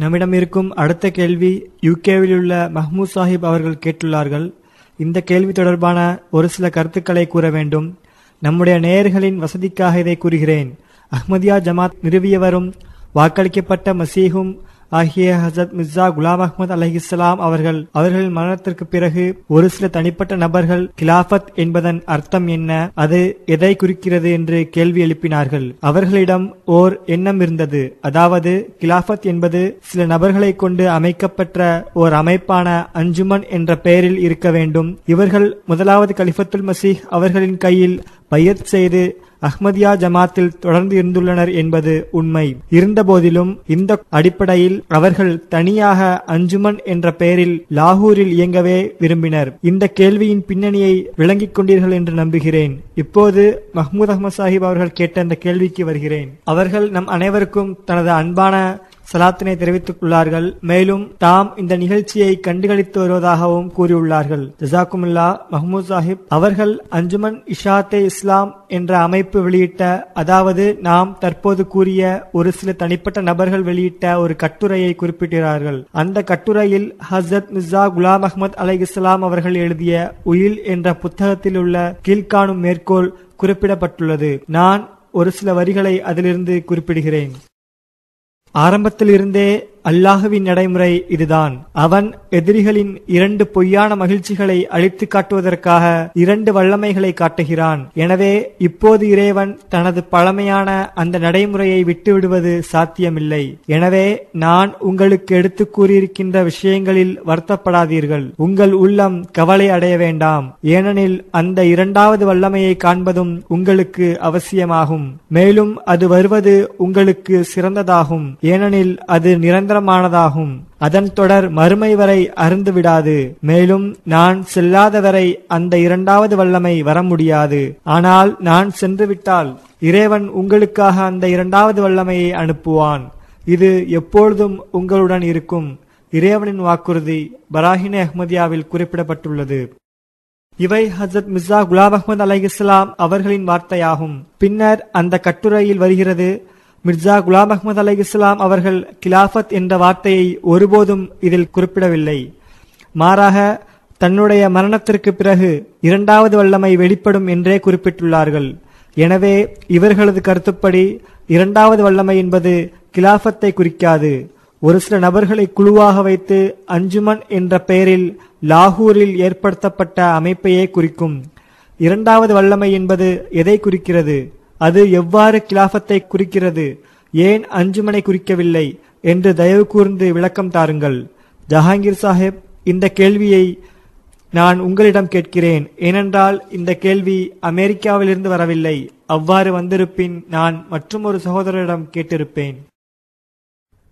நம்மிடம் இருக்கும் அடுத்த கேள்வி யுகேவில் உள்ள மஹ்மூத் சாஹிப் அவர்கள் கேட்டுள்ளார்கள். இந்த கேள்வி தொடர்பான ஒரு சில கருத்துக்களை கூற வேண்டும். நம்முடைய நேயர்களின் வசதிக்காக இதை கூறுகிறேன். அஹ்மதியா ஜமாத் நிறுவியவரும் வாக்களிக்கப்பட்ட மசீகும் ஆகிய ஹசத் மிர்சா குலாம் அஹ்மத் அலஹிஸ்லாம் அவர்கள் அவர்களின் மரணத்திற்கு பிறகு ஒரு சில தனிப்பட்ட நபர்கள் கிலாபத் என்பதன் அர்த்தம் என்ன? அது எதை குறிக்கிறது என்று கேள்வி எழுப்பினார்கள். அவர்களிடம் ஓர் எண்ணம் இருந்தது. அதாவது கிலாஃபத் என்பது சில நபர்களை கொண்டு அமைக்கப்பட்ட ஓர் அமைப்பான அஞ்சுமன் என்ற பெயரில் இருக்க வேண்டும். இவர்கள் முதலாவது கலிஃபத்துல் மசீஹ் அவர்களின் கையில் பையத் செய்து அஹ்மதியா ஜமாத்தில் தொடர்ந்து இருந்துள்ளனர் என்பது உண்மை. இருந்தபோதிலும் இந்த அடிப்படையில் அவர்கள் தனியாக அஞ்சுமன் என்ற பெயரில் லாகூரில் இயங்கவே விரும்பினர். இந்த கேள்வியின் பின்னணியை விளங்கிக் கொண்டீர்கள் என்று நம்புகிறேன். இப்போது மஹ்மூத் அஹமது சாஹிப் அவர்கள் கேட்ட அந்த கேள்விக்கு வருகிறேன். அவர்கள் நம் அனைவருக்கும் தனது அன்பான சலாத்தினை தெரிவித்துள்ளார்கள் மேலும் தாம் இந்த நிகழ்ச்சியை கண்டுகளித்து வருவதாகவும் கூறியுள்ளார்கள். ஜசாக்குமுல்லா மஹமூத் சாஹிப் அவர்கள் அஞ்சுமன் இஷாத்தே இஸ்லாம் என்ற அமைப்பு வெளியிட்ட அதாவது நாம் தற்போது கூறிய ஒரு சில தனிப்பட்ட நபர்கள் வெளியிட்ட ஒரு கட்டுரையை குறிப்பிட்டார்கள் அந்த கட்டுரையில் ஹசரத் மிர்சா குலாம் அஹ்மத் அலை இஸ்லாம் அவர்கள் எழுதிய உயில் என்ற புத்தகத்தில் உள்ள கீழ்காணும் மேற்கோள் குறிப்பிடப்பட்டுள்ளது. நான் ஒரு சில வரிகளை அதிலிருந்து குறிப்பிடுகிறேன். ஆரம்பத்தில் இருந்தே அல்லாஹுவின் நடைமுறை இதுதான். அவன் எதிரிகளின் இரண்டு பொய்யான மகிழ்ச்சிகளை அழித்து காட்டுவதற்காக இரண்டு வல்லமைகளை காட்டுகிறான். எனவே இப்போது இறைவன் தனது பழமையான அந்த நடைமுறையை விட்டுவிடுவது சாத்தியமில்லை. எனவே நான் உங்களுக்கு எடுத்து கூறியிருக்கின்ற விஷயங்களில் வருத்தப்படாதீர்கள். உங்கள் உள்ளம் கவலை அடைய வேண்டாம். ஏனெனில் அந்த இரண்டாவது வல்லமையை காண்பதும் உங்களுக்கு அவசியமாகும். மேலும் அது வருவது உங்களுக்கு சிறந்ததாகும். ஏனெனில் அது நிரந்தர நிரந்தரமானதாகும் அதன் தொடர் மறுமை வரை அருந்து விடாது. மேலும் நான் செல்லாதவரை அந்த இரண்டாவது வல்லமை வர முடியாது. ஆனால் நான் சென்று விட்டால் இறைவன் உங்களுக்காக அந்த இரண்டாவது வல்லமையை அனுப்புவான். இது எப்பொழுதும் உங்களுடன் இருக்கும். இறைவனின் வாக்குறுதி பராஹினே அஹ்மதியாவில் குறிப்பிடப்பட்டுள்ளது. இவை ஹசரத் மிர்சா குலாம் அஹமது அலை இஸ்லாம் அவர்களின் வார்த்தையாகும். பின்னர் அந்த கட்டுரையில் வருகிறது மிர்சா குலாம் அஹமது அலை இஸ்லாம் அவர்கள் கிலாஃபத் என்ற வார்த்தையை ஒருபோதும் இதில் குறிப்பிடவில்லை. மாறாக தன்னுடைய மரணத்திற்கு பிறகு இரண்டாவது வல்லமை வெளிப்படும் என்றே குறிப்பிட்டுள்ளார்கள். எனவே இவர்களது கருத்துப்படி இரண்டாவது வல்லமை என்பது கிலாஃபத்தை குறிக்காது. ஒரு சில நபர்களை குழுவாக வைத்து அஞ்சுமன் என்ற பெயரில் லாகூரில் ஏற்படுத்தப்பட்ட அமைப்பையே குறிக்கும். இரண்டாவது வல்லமை என்பது எதை குறிக்கிறது? அது எவ்வாறு கிலாஃபத்தை குறிக்கிறது? ஏன் அஞ்சுமனை குறிக்கவில்லை? என்று தயவு கூர்ந்து விளக்கம் தாருங்கள். ஜஹாங்கீர் சாஹிப் இந்த கேள்வியை நான் உங்களிடம் கேட்கிறேன். ஏனென்றால் இந்த கேள்வி அமெரிக்காவிலிருந்து வரவில்லை. அவ்வாறு வந்திருப்பின் நான் மற்றும் ஒரு சகோதரரிடம் கேட்டிருப்பேன்.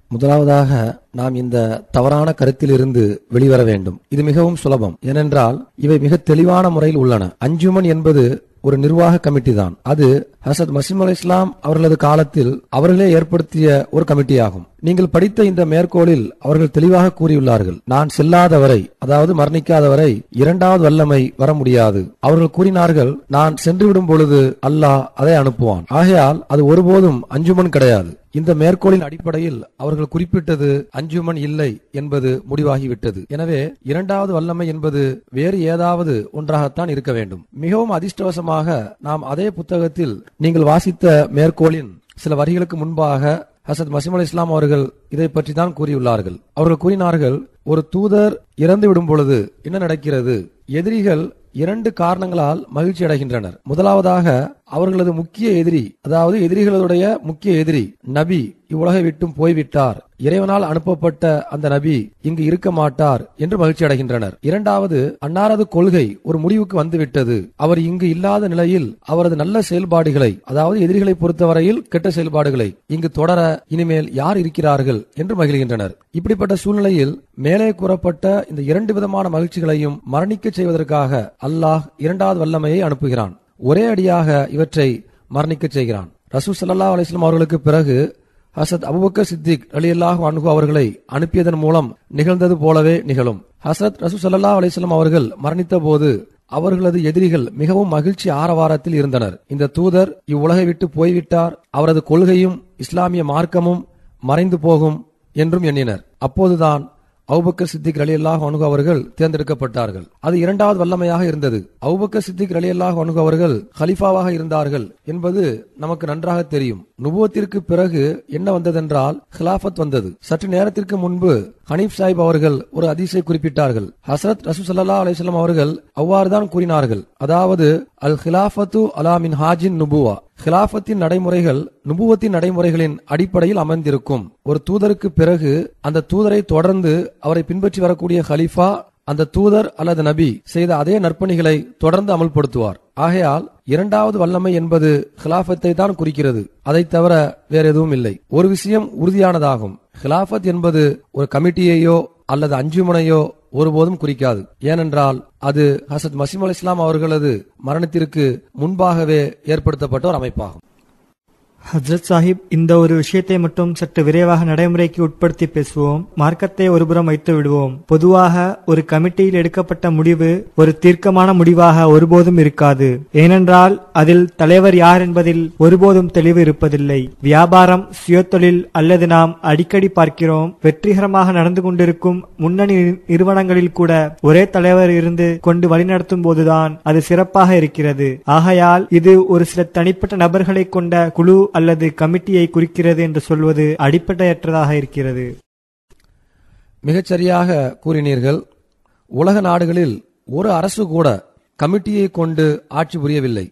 முதலாவதாக நாம் இந்த தவறான கருத்திலிருந்து வெளிவர வேண்டும். இது மிகவும் சுலபம். ஏனென்றால் இவை மிக தெளிவான முறையில் உள்ளன. அஞ்சுமன் என்பது ஒரு நிர்வாக கமிட்டி தான். அது ஹசத் மசீம் அலி இஸ்லாம் அவர்களது காலத்தில் அவர்களே ஏற்படுத்திய ஒரு கமிட்டியாகும். நீங்கள் படித்த இந்த மேற்கோளில் அவர்கள் தெளிவாக கூறியுள்ளார்கள். நான் செல்லாதவரை அதாவது மரணிக்காதவரை இரண்டாவது வல்லமை வர முடியாது. அவர்கள் கூறினார்கள் நான் சென்றுவிடும் பொழுது அல்லாஹ் அதை அனுப்புவான். ஆகையால் அது ஒருபோதும் அஞ்சுமன் கிடையாது. இந்த மேற்கோளின் அடிப்படையில் அவர்கள் குறிப்பிட்டது அஞ்சுமன் இல்லை என்பது முடிவாகிவிட்டது. எனவே இரண்டாவது வல்லமை என்பது வேறு ஏதாவது ஒன்றாகத்தான் இருக்க வேண்டும். மிகவும் அதிர்ஷ்டவசமாக நாம் அதே புத்தகத்தில் நீங்கள் வாசித்த மேற்கோளின் சில வரிகளுக்கு முன்பாக ஹசத் மசீம் அலி இஸ்லாம் அவர்கள் இதை பற்றி தான் கூறியுள்ளார்கள். அவர்கள் கூறினார்கள் ஒரு தூதர் இறந்து விடும் பொழுது என்ன நடக்கிறது? எதிரிகள் இரண்டு காரணங்களால் மகிழ்ச்சி அடைகின்றனர் முதலாவதாக அவர்களது முக்கிய எதிரி அதாவது எதிரிகளுடைய முக்கிய எதிரி நபி இவ்வுலகை விட்டும் போய்விட்டார். இறைவனால் அனுப்பப்பட்ட அந்த நபி இங்கு இருக்க மாட்டார் என்று மகிழ்ச்சி அடைகின்றனர். இரண்டாவது அன்னாரது கொள்கை ஒரு முடிவுக்கு வந்துவிட்டது. அவர் இங்கு இல்லாத நிலையில் அவரது நல்ல செயல்பாடுகளை அதாவது எதிரிகளை பொறுத்தவரையில் கெட்ட செயல்பாடுகளை இங்கு தொடர இனிமேல் யார் இருக்கிறார்கள் என்று மகிழ்கின்றனர். இப்படிப்பட்ட சூழ்நிலையில் மேலே கூறப்பட்ட இந்த இரண்டு விதமான மகிழ்ச்சிகளையும் மரணிக்க செய்வதற்காக அல்லாஹ் இரண்டாவது வல்லமையை அனுப்புகிறான். ஒரே அடியாக இவற்றை மரணிக்க செய்கிறான். ரசூ சல்லா அலிஸ்லாம் அவர்களுக்கு பிறகு ஹசத் அபுபக்கர் சித்திக் அலி அல்லாஹ் அன்ஹு அவர்களை அனுப்பியதன் மூலம் நிகழ்ந்தது போலவே நிகழும். ஹசரத் ரசூ சல்லா அலிஸ்லாம் அவர்கள் மரணித்த போது அவர்களது எதிரிகள் மிகவும் மகிழ்ச்சி ஆரவாரத்தில் இருந்தனர். இந்த தூதர் இவ்வுலகை விட்டு போய்விட்டார். அவரது கொள்கையும் இஸ்லாமிய மார்க்கமும் மறைந்து போகும் என்றும் எண்ணினர். அப்போதுதான் அவுபக்கர் சித்திக் ரலியல்லாஹு அணுகு அவர்கள் தேர்ந்தெடுக்கப்பட்டார்கள். அது இரண்டாவது வல்லமையாக இருந்தது. அவுபக்கர் சித்திக் ரலியல்லாஹு அணுகு அவர்கள் ஹலிஃபாவாக இருந்தார்கள் என்பது நமக்கு நன்றாக தெரியும். நுபுவத்திற்கு பிறகு என்ன வந்ததென்றால் ஹிலாஃபத் வந்தது. சற்று நேரத்திற்கு முன்பு ஹனீப் சாஹிப் அவர்கள் ஒரு அதிசை குறிப்பிட்டார்கள். ஹசரத் ரசூ சல்லா அலிஸ்லாம் அவர்கள் அவ்வாறுதான் கூறினார்கள். அதாவது அல் ஹிலாஃபத்து அலா மின் ஹாஜின் நுபுவா. ஹிலாஃபத்தின் நடைமுறைகள் நுபுவத்தின் நடைமுறைகளின் அடிப்படையில் அமைந்திருக்கும். ஒரு தூதருக்கு பிறகு அந்த தூதரை தொடர்ந்து அவரை பின்பற்றி வரக்கூடிய ஹலீஃபா அந்த தூதர் அல்லது நபி செய்த அதே நற்பணிகளை தொடர்ந்து அமல்படுத்துவார். ஆகையால் இரண்டாவது வல்லமை என்பது ஹிலாஃபத்தை தான் குறிக்கிறது. அதை தவிர வேற எதுவும் இல்லை. ஒரு விஷயம் உறுதியானதாகும். ஹிலாஃபத் என்பது ஒரு கமிட்டியையோ அல்லது அஞ்சுமனையோ ஒருபோதும் குறிக்காது. ஏனென்றால் அது ஹசத் மசீம் அலி இஸ்லாம் அவர்களது மரணத்திற்கு முன்பாகவே ஏற்படுத்தப்பட்ட ஒரு அமைப்பாகும். ஹஜ்ரத் சாஹிப் இந்த ஒரு விஷயத்தை மட்டும் சற்று விரைவாக நடைமுறைக்கு உட்படுத்தி பேசுவோம். மார்க்கத்தை ஒருபுறம் வைத்து விடுவோம். பொதுவாக ஒரு கமிட்டியில் எடுக்கப்பட்ட முடிவு ஒரு தீர்க்கமான முடிவாக ஒருபோதும் இருக்காது. ஏனென்றால் அதில் தலைவர் யார் என்பதில் ஒருபோதும் தெளிவு இருப்பதில்லை. வியாபாரம் சுயத்தொழில் அல்லது நாம் அடிக்கடி பார்க்கிறோம். வெற்றிகரமாக நடந்து கொண்டிருக்கும் முன்னணி நிறுவனங்களில் கூட ஒரே தலைவர் இருந்து கொண்டு வழிநடத்தும் போதுதான் அது சிறப்பாக இருக்கிறது. ஆகையால் இது ஒரு சில தனிப்பட்ட நபர்களை கொண்ட குழு அல்லது கமிட்டியை குறிக்கிறது என்று சொல்வது அடிப்படையற்றதாக இருக்கிறது. மிகச்சரியாக கூறினீர்கள். உலக நாடுகளில் ஒரு அரசு கூட கமிட்டியை கொண்டு ஆட்சி புரியவில்லை.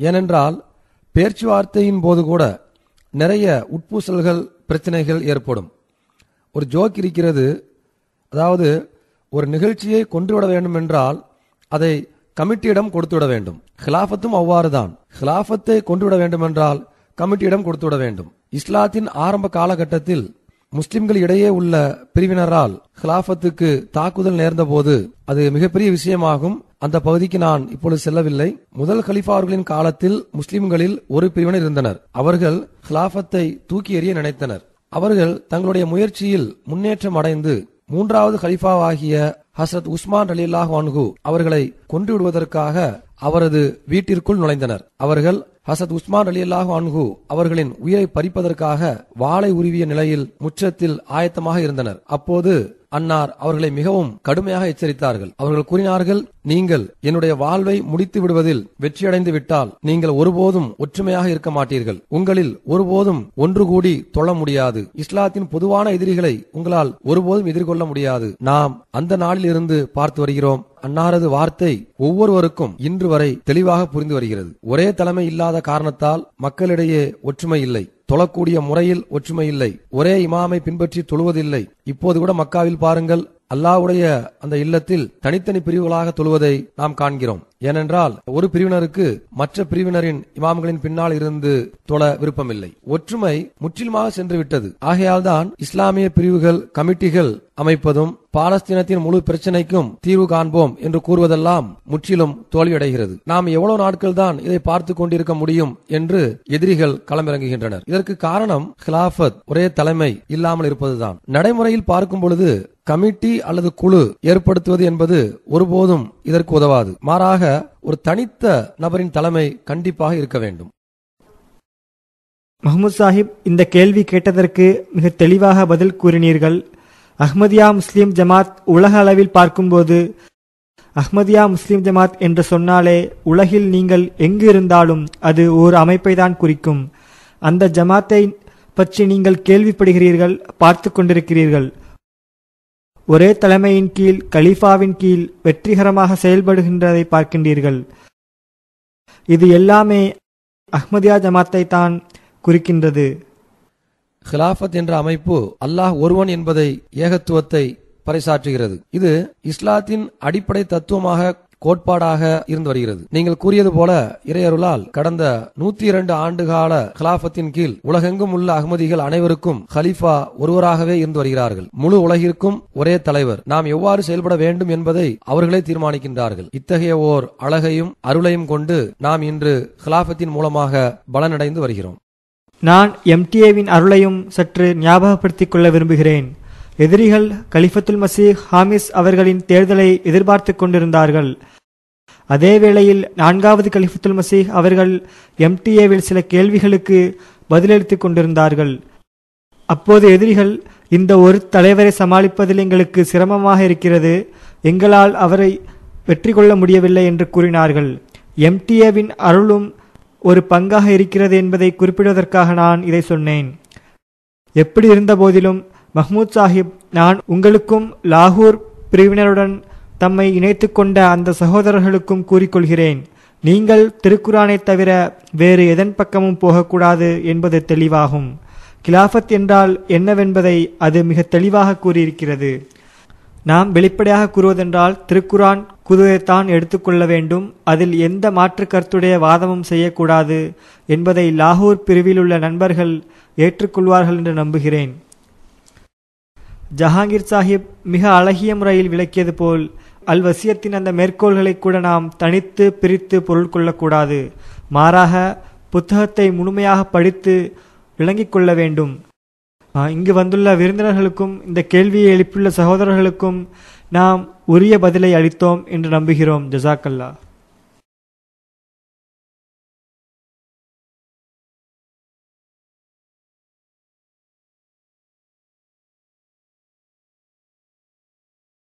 ஏனென்றால் பேச்சுவார்த்தையின் போது கூட நிறைய உட்பூசல்கள் பிரச்சனைகள் ஏற்படும். ஒரு ஜோக் இருக்கிறது. அதாவது ஒரு நிகழ்ச்சியை கொன்றுவிட வேண்டும் என்றால் அதை கமிட்டியிடம் கொடுத்துவிட வேண்டும். ஹிலாஃபத்தும் அவ்வாறுதான். ஹிலாஃபத்தை கொண்டுவிட வேண்டும் என்றால் கமிட்டியிடம் கொடுத்துவிட வேண்டும். இஸ்லாத்தின் ஆரம்ப காலகட்டத்தில் முஸ்லிம்கள் இடையே உள்ள பிரிவினரால் ஹிலாபத்துக்கு தாக்குதல் நேர்ந்த போது அது மிகப்பெரிய விஷயமாகும். அந்த பகுதிக்கு நான் இப்பொழுது செல்லவில்லை. முதல் கலிஃபா அவர்களின் காலத்தில் முஸ்லிம்களில் ஒரு பிரிவினர் இருந்தனர். அவர்கள் ஹிலாபத்தை தூக்கி எறிய நினைத்தனர். அவர்கள் தங்களுடைய முயற்சியில் முன்னேற்றம் அடைந்து மூன்றாவது ஹலிஃபாவாகிய ஹசரத் உஸ்மான் அலில்லாஹ் வான்கு அவர்களை கொன்று விடுவதற்காக அவரது வீட்டிற்குள் நுழைந்தனர். அவர்கள் ஹசத் உஸ்மான் அலி அல்லாஹு அன்ஹு அவர்களின் உயிரை பறிப்பதற்காக வாளை உருவிய நிலையில் முற்றத்தில் ஆயத்தமாக இருந்தனர். அப்போது அன்னார் அவர்களை மிகவும் கடுமையாக எச்சரித்தார்கள். அவர்கள் கூறினார்கள் நீங்கள் என்னுடைய வாழ்வை முடித்து விடுவதில் வெற்றியடைந்து விட்டால் நீங்கள் ஒருபோதும் ஒற்றுமையாக இருக்க மாட்டீர்கள். உங்களில் ஒருபோதும் ஒன்று கூடி தொழ முடியாது. இஸ்லாத்தின் பொதுவான எதிரிகளை உங்களால் ஒருபோதும் எதிர்கொள்ள முடியாது. நாம் அந்த நாளில் இருந்து பார்த்து வருகிறோம். அன்னாரது வார்த்தை ஒவ்வொருவருக்கும் இன்று வரை தெளிவாக புரிந்து வருகிறது. ஒரே தலைமை இல்லாத காரணத்தால் மக்களிடையே ஒற்றுமை இல்லை. தொழக்கூடிய முறையில் ஒற்றுமை இல்லை. ஒரே இமாமை பின்பற்றி தொழுவதில்லை. இப்போது கூட மக்காவில் பாருங்கள் அல்லாவுடைய அந்த இல்லத்தில் தனித்தனி பிரிவுகளாக தொழுவதை நாம் காண்கிறோம். ஏனென்றால் ஒரு பிரிவினருக்கு மற்ற பிரிவினரின் இமாம்களின் பின்னால் இருந்து தொழ விருப்பமில்லை. ஒற்றுமை முற்றிலுமாக சென்று விட்டது ஆகையால் தான் இஸ்லாமிய பிரிவுகள் கமிட்டிகள் அமைப்பதும் பாலஸ்தீனத்தின் முழு பிரச்சனைக்கும் தீர்வு காண்போம் என்று கூறுவதெல்லாம் முற்றிலும் தோல்வியடைகிறது. நாம் எவ்வளவு நாட்கள் தான் இதை பார்த்து கொண்டிருக்க முடியும் என்று எதிரிகள் களமிறங்குகின்றனர். இதற்கு காரணம் ஹிலாபத் ஒரே தலைமை இல்லாமல் இருப்பதுதான். நடைமுறையில் பார்க்கும் பொழுது கமிட்டி அல்லது குழு ஏற்படுத்துவது என்பது ஒருபோதும் இதற்கு உதவாது. மாறாக ஒரு தனித்த நபரின் தலைமை கண்டிப்பாக இருக்க வேண்டும். மஹமூத் சாஹிப் இந்த கேள்வி கேட்டதற்கு மிக தெளிவாக பதில் கூறினீர்கள். அஹ்மதியா முஸ்லிம் ஜமாத் உலக அளவில் பார்க்கும்போது அஹ்மதியா முஸ்லிம் ஜமாத் என்று சொன்னாலே உலகில் நீங்கள் எங்கு இருந்தாலும் அது ஒரு அமைப்பை தான் குறிக்கும். அந்த ஜமாத்தை பற்றி நீங்கள் கேள்விப்படுகிறீர்கள் பார்த்து கொண்டிருக்கிறீர்கள். ஒரே தலைமையின் கீழ் கலீஃபாவின் கீழ் வெற்றிகரமாக செயல்படுகின்றதை பார்க்கின்றீர்கள். இது எல்லாமே அஹ்மதியா ஜமாத்தை தான் குறிக்கின்றது. ஹிலாஃபத் என்ற அமைப்பு அல்லாஹ் ஒருவன் என்பதை ஏகத்துவத்தை பறைசாற்றுகிறது. இது இஸ்லாத்தின் அடிப்படை தத்துவமாக கோட்பாடாக இருந்து வருகிறது. நீங்கள் கூறியது போல இறையருளால் கடந்த நூத்தி இரண்டு ஆண்டுகால கலாபத்தின் கீழ் உலகெங்கும் உள்ள அகமதிகள் அனைவருக்கும் ஹலீஃபா ஒருவராகவே இருந்து வருகிறார்கள். முழு உலகிற்கும் ஒரே தலைவர். நாம் எவ்வாறு செயல்பட வேண்டும் என்பதை அவர்களே தீர்மானிக்கின்றார்கள். இத்தகைய ஓர் அழகையும் அருளையும் கொண்டு நாம் இன்று ஹிலாபத்தின் மூலமாக பலனடைந்து வருகிறோம். நான் எம்டிஏவின் அருளையும் சற்று ஞாபகப்படுத்திக் கொள்ள விரும்புகிறேன். எதிரிகள் கலிஃபத்துல் மசீஹ் ஹாமிஸ் அவர்களின் தேர்தலை எதிர்பார்த்து கொண்டிருந்தார்கள். அதே வேளையில் நான்காவது கலிஃபத்துல் மசீஹ் அவர்கள் எம்டிஏவில் சில கேள்விகளுக்கு பதிலளித்துக் கொண்டிருந்தார்கள். அப்போது எதிரிகள் இந்த ஒரு தலைவரை சமாளிப்பதில் எங்களுக்கு சிரமமாக இருக்கிறது. எங்களால் அவரை வெற்றி கொள்ள முடியவில்லை என்று கூறினார்கள். எம்டிஏவின் அருளும் ஒரு பங்காக இருக்கிறது என்பதை குறிப்பிடுவதற்காக நான் இதை சொன்னேன். எப்படி இருந்த போதிலும் மஹ்மூத் சாஹிப் நான் உங்களுக்கும் லாகூர் பிரிவினருடன் தம்மை இணைத்து கொண்ட அந்த சகோதரர்களுக்கும் கூறிக்கொள்கிறேன். நீங்கள் திருக்குரானை தவிர வேறு எதன் பக்கமும் போகக்கூடாது என்பது தெளிவாகும். கிலாஃபத் என்றால் என்னவென்பதை அது மிக தெளிவாக கூறியிருக்கிறது. நாம் வெளிப்படையாக கூறுவதென்றால் திருக்குரான் குதிரைத்தான் எடுத்துக்கொள்ள வேண்டும். அதில் எந்த மாற்று கருத்துடைய வாதமும் செய்யக்கூடாது என்பதை லாகூர் பிரிவில் உள்ள நண்பர்கள் ஏற்றுக்கொள்வார்கள் என்று நம்புகிறேன். ஜஹாங்கீர் சாஹிப் மிக அழகிய முறையில் விளக்கியது போல் அல் வசியத்தின் அந்த மேற்கோள்களை கூட நாம் தனித்து பிரித்து பொருள் கொள்ளக்கூடாது. மாறாக புத்தகத்தை முழுமையாக படித்து விளங்கிக் கொள்ள வேண்டும். இங்கு வந்துள்ள விருந்தினர்களுக்கும் இந்த கேள்வியை எழுப்பியுள்ள சகோதரர்களுக்கும் நாம் உரிய பதிலை அளித்தோம் என்று நம்புகிறோம். ஜசாக்கல்லா